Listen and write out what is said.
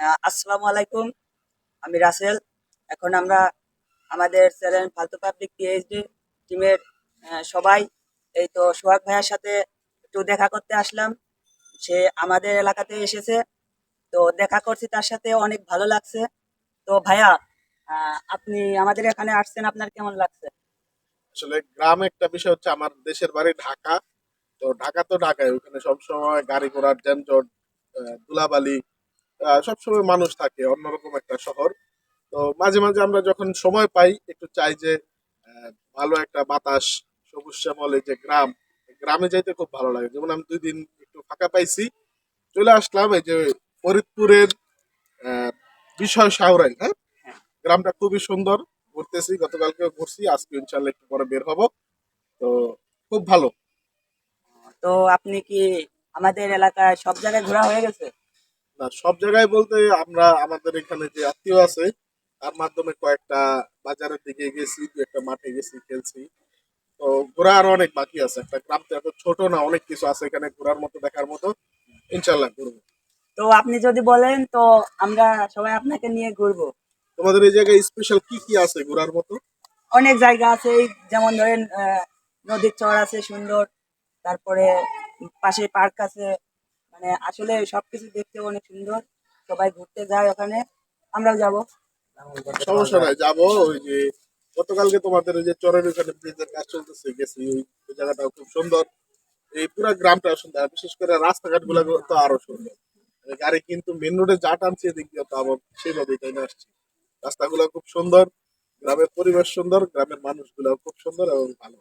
আসসালামু আলাইকুম। আমি রাসেল। এখন আমরা আমাদের চ্যানেল ফালতু পাবলিক পিএইচডি টিমের সবাই, এই তো সোহাগ ভাইয়ার সাথে একটু দেখা করতে আসলাম। সে আমাদের এলাকাতে এসেছে। তো দেখা করছি তার সাথে, অনেক ভালো লাগছে। তো ভাইয়া আপনি আমাদের এখানে আসছেন, আপনার কেমন লাগছে? আসলে গ্রাম একটা বিষয় হচ্ছে, আমার দেশের বাড়ি ঢাকা। তো ঢাকা তো ঢাকায়, ওখানে সবসময় গাড়ি ঘোড়ার যানজট ধুলাবালি সবসময় মানুষ থাকে অন্যরকম একটা শহর। তো মাঝে মাঝে আমরা যখন সময় পাই একটু চাই যে ভালো একটা বাতাস সবুজ শ্যামল এই যে গ্রাম গ্রামে যাইতে খুব ভালো লাগে। যেমন আমি দুই দিন একটু ফাঁকা পাইছি চলে আসলাম এই যে ফরিদপুরের বিষয় শাহরাই হ্যাঁ? গ্রামটা খুবই সুন্দর ঘুরতেছি গতকালকে ঘুরছি আজকে ইনশাল্লাহ একটু পরে বের হব। তো খুব ভালো। তো আপনি কি আমাদের এলাকায় সব জায়গায় ঘোরা হয়ে গেছে? না সব জায়গায় বলতে আমরা আমাদের এখানে যে আত্মীয় আছে তার মাধ্যমে কয়েকটা বাজারের দিকে গেছি দু একটা মাঠে গেছি খেলছি। তো ঘোরা আরও অনেক বাকি আছে। একটা গ্রাম তো এত ছোট না অনেক কিছু আছে এখানে ঘোরার মতো দেখার মতো। ইনশাল্লাহ ঘুরবো। তো আপনি যদি বলেন তো আমরা সবাই আপনাকে নিয়ে ঘুরবো। তোমাদের এই জায়গায় স্পেশাল কি কি আছে ঘোরার মতো? অনেক জায়গা আছে যেমন ধরেন আহ, নদীর চর আছে সুন্দর তারপরে পাশে পার্ক আছে মানে আসলে সবকিছু দেখতে অনেক সুন্দর। সবাই ঘুরতে যায় ওখানে। আমরাও যাব। সমস্যা নাই, যাব ওই যে গতকালকে তোমাদের ওই যে চরের ওখানে ব্রিজের কাজ চলতেছে, গেছি ওই জায়গাটাও খুব সুন্দর। এই পুরো গ্রামটা সুন্দর, বিশেষ করে রাস্তাঘাটগুলো তো আরও সুন্দর। গাড়ি কিন্তু মেন রোডে যা টানছে এদিক দিয়ে তো আবার সেইভাবেই তাই না আসছে। রাস্তাগুলো খুব সুন্দর, গ্রামের পরিবেশ সুন্দর, গ্রামের মানুষগুলো খুব সুন্দর এবং ভালো।